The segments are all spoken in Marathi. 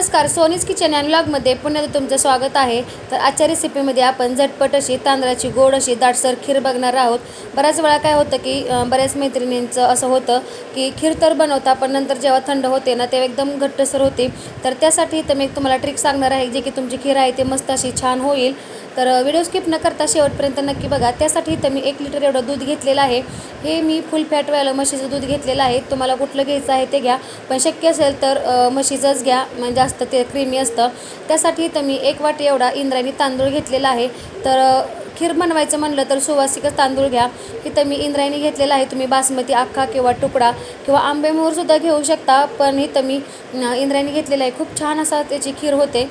नमस्कार सोनीज किचन अँड ब्लॉगमध्ये पुन्हा तुमचं स्वागत आहे. तर आजच्या रेसिपीमध्ये आपण झटपट अशी तांदळाची गोड अशी दाटसर खीर बघणार आहोत. बऱ्याच वेळा काय होतं की बऱ्याच मैत्रिणींचं असं होतं की खीर तर बनवता पण नंतर जेव्हा थंड होते ना तेव्हा एकदम घट्टसर होते. तर त्यासाठी तर मी एक तुम्हाला ट्रिक सांगणार आहे जे की तुमची खीर आहे ते मस्त अशी छान होईल. तर व्हिडिओ स्किप न करता शेवटपर्यंत नक्की बघा. त्यासाठी इथं मी एक लिटर एवढं दूध घेतलेलं आहे. हे मी फुल फॅटवालं म्हशीचं दूध घेतलेलं आहे. तुम्हाला कुठलं घ्यायचं आहे ते घ्या. पण शक्य असेल तर म्हशीचंच घ्या. म्हणजे जास्त ते क्रीमी असतं. त्यासाठी तर मी एक वाटी एवढा इंद्रायणी तांदूळ घेतलेला आहे. तर खीर बनवायचं म्हणलं तर सुवासिकच तांदूळ घ्या. इथं मी इंद्रायणी घेतलेला आहे. तुम्ही बासमती अख्खा किंवा तुकडा किंवा आंबेमोहरसुद्धा घेऊ शकता. पण इथं मी इंद्रायणी घेतलेला आहे. खूप छान असा त्याची खीर होते.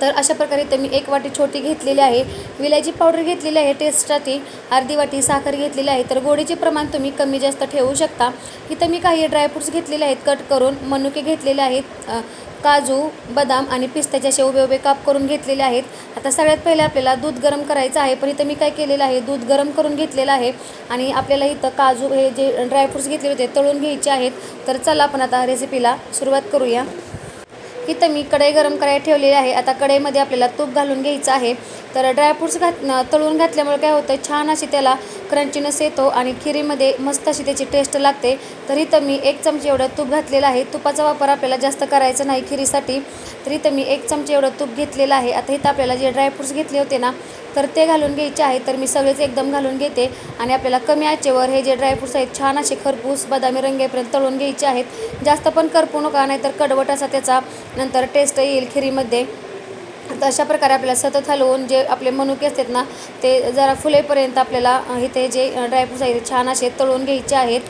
तर अशा प्रकारे तर मी एक वाटी छोटी घेतलेली आहे. विलायची पावडर घेतलेली आहे टेस्टसाठी अर्धी वाटी साखर घेतलेली आहे. तर गोडीचे प्रमाण तुम्ही कमी जास्त ठेवू शकता. इथं मी काही ड्रायफ्रूट्स घेतलेले आहेत कट करून मनुके घेतलेले आहेत. काजू बदाम आणि पिस्त्याचे असे उभे उभे काप करून घेतलेले आहेत. आता सगळ्यात पहिले आपल्याला दूध गरम करायचं आहे. पण इथं मी काय केलेलं आहे दूध गरम करून घेतलेलं आहे. आणि आपल्याला इथं काजू हे जे ड्रायफ्रूट्स घेतलेले होते तळून घ्यायचे आहेत. तर चला आपण आता रेसिपीला सुरुवात करूया. इथं मी कढई गरम करायला ठेवलेली आहे. आता कढईमध्ये आपल्याला तूप घालून घ्यायचं आहे. तर ड्रायफ्रूट्स घात तळून घातल्यामुळे काय होतं छान अशी त्याला क्रंचीनेस येतो आणि खिरीमध्ये मस्त अशी त्याची टेस्ट लागते. तर इथं मी एक चमचे एवढं तूप घातलेलं आहे. तुपाचा वापर आपल्याला जास्त करायचा नाही खिरीसाठी. तर इथं मी एक चमचे एवढं तूप घेतलेलं आहे. आता इथं आपल्याला जे ड्रायफ्रूट्स घेतले होते ना तर ते घालून घ्यायचे आहे. तर मी सगळेच एकदम घालून घेते. आणि आपल्याला कमी आचेवर हे जे ड्रायफ्रूट्स आहेत छान असे खरपूस बदामी रंगेपर्यंत तळून घ्यायचे आहेत. जास्त पण करपू नका नाहीतर कडवट असा त्याचा नंतर टेस्ट येईल खिरीमध्ये. तर अशा प्रकारे आपल्याला सतत हलवून जे आपले मनुके असतात ना ते जरा फुलेपर्यंत आपल्याला इथे जे ड्रायफ्रूट्स आहेत छान असे तळून घ्यायचे आहेत.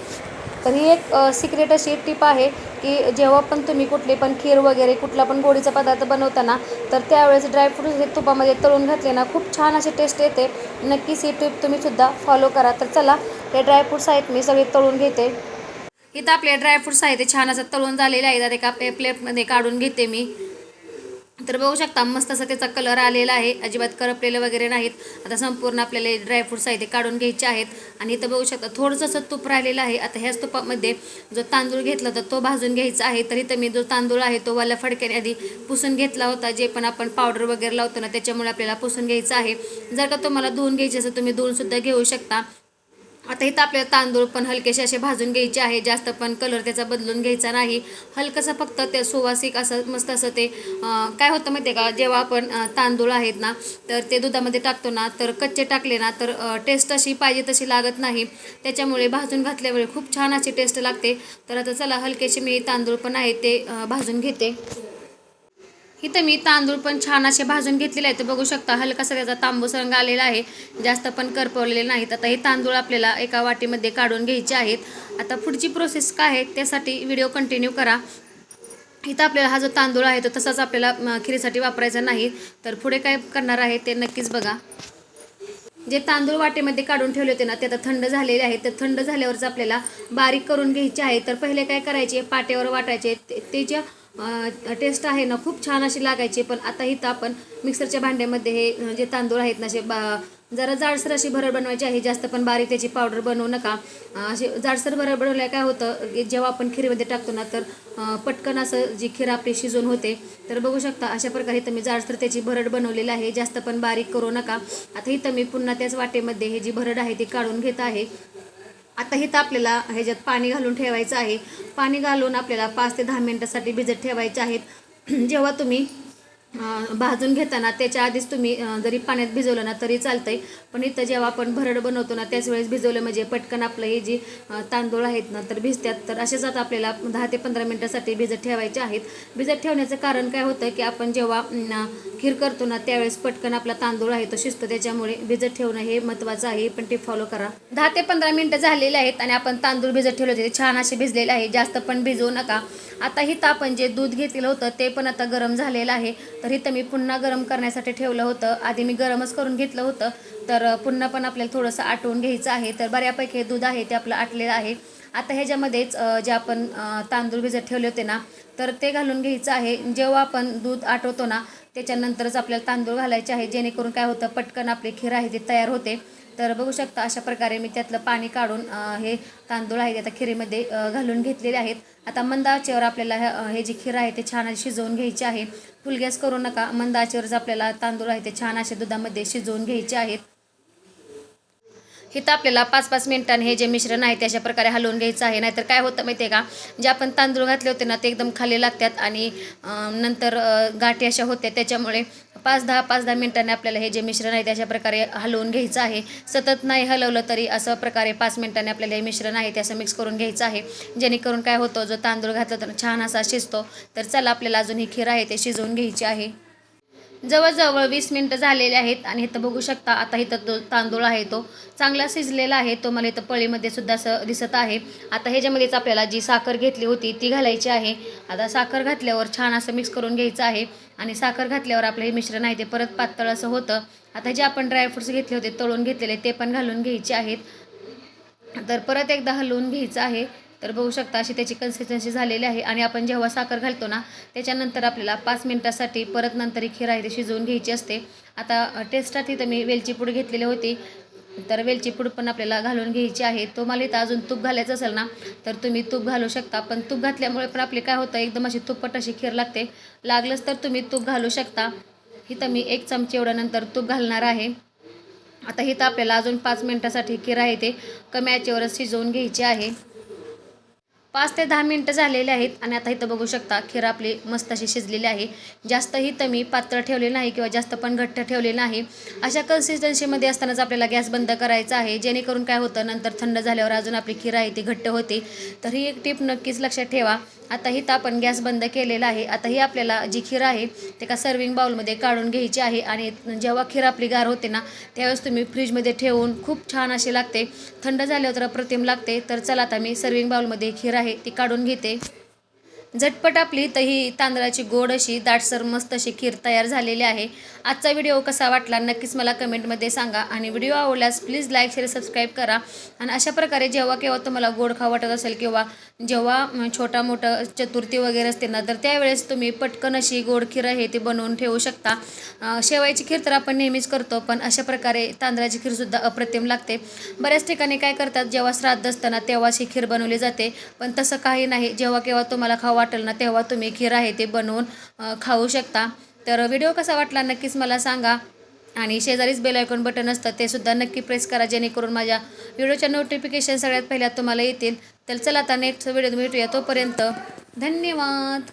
तर ही एक सिक्रेट अशी टिप आहे की जेव्हा पण तुम्ही कुठली पण खीर वगैरे कुठला पण गोडीचा पदार्थ बनवताना तर त्यावेळेस ड्रायफ्रूट्स हे तुपामध्ये तळून घातले ना खूप छान अशी टेस्ट येते. नक्कीच ही टिप तुम्हीसुद्धा फॉलो करा. तर चला हे ड्रायफ्रूट्स आहेत मी सगळे तळून घेते. इथं आपले ड्रायफ्रूट्स आहेत ते छान असं तळून झालेले आहेत. आता एका प्लेटमध्ये काढून घेते मी. तर बघू शकता मस्त असा त्याचा कलर आलेला आहे. अजिबात करपलेलं वगैरे नाहीत. आता संपूर्ण आपल्याला ड्रायफ्रूट्स आहे ते काढून घ्यायचे आहेत. आणि इथं बघू शकता थोडंसं असं तूप राहिलेलं आहे. आता ह्याच तुपामध्ये जो तांदूळ घेतला होता तो भाजून घ्यायचा आहे. तर इथं मी जो तांदूळ आहे तो वाला फडक्याने आधी पुसून घेतला होता. जे पण आपण पावडर वगैरे लावतो ना त्याच्यामुळे आपल्याला पुसून घ्यायचं आहे. जर का तुम्हाला धुवून घ्यायचे असेल तुम्ही धुवूनसुद्धा घेऊ शकता. आता इथं आपल्याला तांदूळ पण हलकेसे असे भाजून घ्यायचे आहे. जास्त पण कलर त्याचा बदलून घ्यायचा नाही. हलकंसं फक्त ते सुवासिक असं मस्त असं ते काय होतं माहिती आहे का जेव्हा आपण तांदूळ आहेत ना तर ते दुधामध्ये टाकतो ना तर कच्चे टाकले ना तर टेस्ट अशी पाहिजे तशी लागत नाही. त्याच्यामुळे भाजून घातल्यामुळे खूप छान अशी टेस्ट लागते. तर आता चला हलकेसे मी तांदूळ पण आहे ते भाजून घेते. इथं मी तांदूळ पण छान असे भाजून घेतलेले आहेत. बघू शकता हलकासा त्याचा तांबूस रंग आलेला आहे. जास्त पण करपवलेले नाहीत. आता हे तांदूळ आपल्याला एका वाटीमध्ये काढून घ्यायचे आहेत. आता पुढची प्रोसेस काय आहे त्यासाठी व्हिडिओ कंटिन्यू करा. इथं आपल्याला हा जो तांदूळ आहे तो तसाच आपल्याला खिरीसाठी वापरायचा नाही. तर पुढे काय करणार आहे ते नक्कीच बघा. जे तांदूळ वाटेमध्ये काढून ठेवले होते ना ते आता थंड झालेले आहेत. तर थंड झाल्यावरच आपल्याला बारीक करून घ्यायचे आहे तर पहिले काय करायचे पाट्यावर वाटायचे. ते- ते जे टेस्ट आहे ना खूप छान अशी लागायची. पण आता इथं आपण मिक्सरच्या भांड्यामध्ये हे जे तांदूळ आहेत ना असे बा जरा जाडसर अशी भरड बनवायची आहे जास्त पण बारीक त्याची पावडर बनवू नका. असे अशी जाडसर भरड बनवल्या काय होतं की जेव्हा आपण खीरमध्ये टाकतो ना तर पटकन असं जी खीर आपली शिजून होते. तर बघू शकता अशा प्रकारे इथं मी जाडसर त्याची भरड बनवलेली आहे. जास्त पण बारीक करू नका. आता इथं मी पुन्हा त्याच वाटेमध्ये हे जी भरड आहे ती काढून घेत आहे. आता इथं आपल्याला ह्याच्यात पाणी घालून ठेवायचं आहे. पाणी घालून आपल्याला पाच ते दहा मिनटासाठी भिजत ठेवायचे आहेत. जेव्हा तुम्ही भाजून घेताना त्याच्या आधीच तुम्ही जरी पाण्यात भिजवलं ना तरी चालतंय. पण इथं जेव्हा आपण भरड बनवतो ना त्याच वेळेस भिजवलं म्हणजे पटकन आपलं हे जी तांदूळ आहेत ना तर भिजतात. तर असेच आता आपल्याला दहा ते पंधरा मिनटासाठी भिजत ठेवायचे आहेत. भिजत ठेवण्याचं कारण काय होतं की आपण जेव्हा खीर करतो ना त्यावेळेस पटकन आपला तांदूळ आहे तो शिजतो. त्याच्यामुळे भिजत ठेवणं हे महत्त्वाचं आहे. पण ते फॉलो करा. दहा ते पंधरा मिनटं झालेले आहेत आणि आपण तांदूळ भिजत ठेवले होते. छान असे भिजलेले आहे. जास्त पण भिजवू नका. आता हिथं आपण जे दूध घेतलेलं होतं ते पण आता गरम झालेलं आहे. तर इथं मी पुन्हा गरम करण्यासाठी ठेवलं होतं. आधी मी गरमच करून घेतलं होतं. तर पुन्हा पण आपल्याला थोडंसं आटवून घ्यायचं आहे. तर बऱ्यापैकी हे दूध आहे ते आपलं आटलेलं आहे. आता ह्याच्यामध्येच जे आपण तांदूळ भिजत ठेवले होते ना तर ते घालून घ्यायचं आहे. जेव्हा आपण दूध आटवतो ना त्याच्यानंतरच आपल्याला तांदूळ घालायचे आहे. जेणेकरून काय होतं पटकन आपली खीर आहे ती तयार होते. तर बघू शकता अशा प्रकारे मी त्यातलं पाणी काढून हे तांदूळ आहे आता खिरीमध्ये घालून घेतलेले आहेत. आता मंद आचेवर आपल्याला हे जी खीर आहे ते छान शिजवून घ्यायची आहे. फुल गॅस करू नका. मंद आचेवरच आपल्याला तांदूळ आहे ते छान असे दुधामध्ये शिजवून घ्यायचे आहेत. इथं आपल्याला पाच पाच मिनिटांनी हे जे मिश्रण आहे ते अशा प्रकारे हलवून घ्यायचं आहे. नाहीतर काय होतं माहिती आहे का? जे आपण तांदूळ घातले होते ना ते एकदम खाली लागतात आणि नंतर गाठी अशा होत्या. त्याच्यामुळे पाच दहा पाच दहा मिनिटांनी आपल्याला हे जे मिश्रण आहे ते अशा प्रकारे हलवून घ्यायचं आहे. सतत नाही हलवलं तरी असं प्रकारे पाच मिनिटांनी आपल्याला हे मिश्रण आहे ते असं मिक्स करून घ्यायचं आहे. जेणेकरून काय होतं जो तांदूळ घातला तर छान असा शिजतो. तर चला आपल्याला अजून ही खीर आहे ते शिजवून घ्यायची आहे. जवळजवळ वीस मिनटं झालेले आहेत आणि इथं बघू शकता आता इथं तो तांदूळ आहे तो. चांगला शिजलेला आहे तो मला इथं पळीमध्ये सुद्धा असं दिसत आहे. आता ह्याच्यामध्येच आपल्याला जी साखर घेतली होती ती घालायची आहे. आता साखर घातल्यावर छान असं मिक्स करून घ्यायचं आहे आणि साखर घातल्यावर आपलं हे मिश्रण आहे ते परत पातळ असं होतं. आता जे आपण ड्रायफ्रुट्स घेतले होते तळून घेतलेले ते पण घालून घ्यायचे आहेत. तर परत एकदा हलवून घ्यायचं आहे. तर बघू शकता अशी त्याची कन्सिस्टन्सी झालेली आहे. आणि आपण जेव्हा साखर घालतो ना त्याच्यानंतर आपल्याला पाच मिनटासाठी परत नंतर ही खीर आहे ती शिजवून घ्यायची असते. आता टेस्टसाठी तर मी वेलची पूड घेतलेली होती. तर वेलची पूड पण आपल्याला घालून घ्यायची आहे. तुम्हाला इथं अजून तूप घालायचं असेल ना तर तुम्ही तूप घालू शकता. पण तूप घातल्यामुळे पण आपले काय होतं एकदम अशी तुप्पट अशी खीर लागते. लागलंच तर तुम्ही तूप घालू शकता. इथं मी एक चमचे एवढ्यानंतर नंतर तूप घालणार आहे. आता इथं आपल्याला अजून पाच मिनटासाठी खीर आहे ते कमी आचेवरच शिजवून घ्यायची आहे. पाच ते दहा मिनटं झालेले आहेत आणि आता इथं बघू शकता खीर आपली मस्त अशी शिजलेली आहे. जास्तही तमी मी ठेवले नाही किंवा जास्त पण घट्ट ठेवले नाही. अशा कन्सिस्टन्सीमध्ये असतानाच आपल्याला गॅस बंद करायचा आहे. जेणेकरून काय होतं नंतर थंड झाल्यावर अजून आपली खीर आहे ती घट्ट होते. तर ही एक टीप नक्कीच लक्षात ठेवा. आता इथं आपण गॅस बंद केलेला आहे. आता ही आपल्याला जी खीर आहे ते का सर्विंग बाउलमध्ये काढून घ्यायची आहे आणि जेव्हा खीर आपली गार होते ना त्यावेळेस तुम्ही फ्रीजमध्ये ठेवून खूप छान अशी लागते. थंड झाल्यावर तर अप्रतिम लागते. तर चला आता मी सर्विंग बाउलमध्ये खीर आहे ती काढून घेते. झटपट आपली तर ही तांदळाची गोड अशी दाटसर मस्त अशी खीर तयार झालेली आहे. आजचा व्हिडिओ कसा वाटला नक्कीच मला कमेंटमध्ये सांगा आणि व्हिडिओ आवडल्यास प्लीज लाईक शेअर सबस्क्राईब करा. आणि अशा प्रकारे जेव्हा केव्हा तुम्हाला गोड खावं वाटत असेल किंवा जेव्हा छोटा मोठं चतुर्थी वगैरे असते ना तर त्यावेळेस तुम्ही पटकन अशी गोड खीर आहे ती बनवून ठेवू शकता. शेवायची खीर तर आपण नेहमीच करतो पण अशा प्रकारे तांदळाची खीरसुद्धा अप्रतिम लागते. बऱ्याच ठिकाणी काय करतात जेव्हा श्राद्ध असताना तेव्हाच ही खीर बनवली जाते पण तसं काही नाही. जेव्हा केव्हा तुम्हाला खावा वाटेल ना तेव्हा तुम्ही खीर आहे ते बनवून खाऊ शकता. तर व्हिडिओ कसा वाटला नक्कीच मला सांगा. आणि शेजारीच बेल आयकॉन बटन असतं ते सुद्धा नक्की प्रेस करा जेणेकरून माझ्या व्हिडिओच्या नोटिफिकेशन सगळ्यात पहिल्या तुम्हाला येतील. तर चला आता नेक्स्ट व्हिडिओ भेटूया तोपर्यंत. धन्यवाद!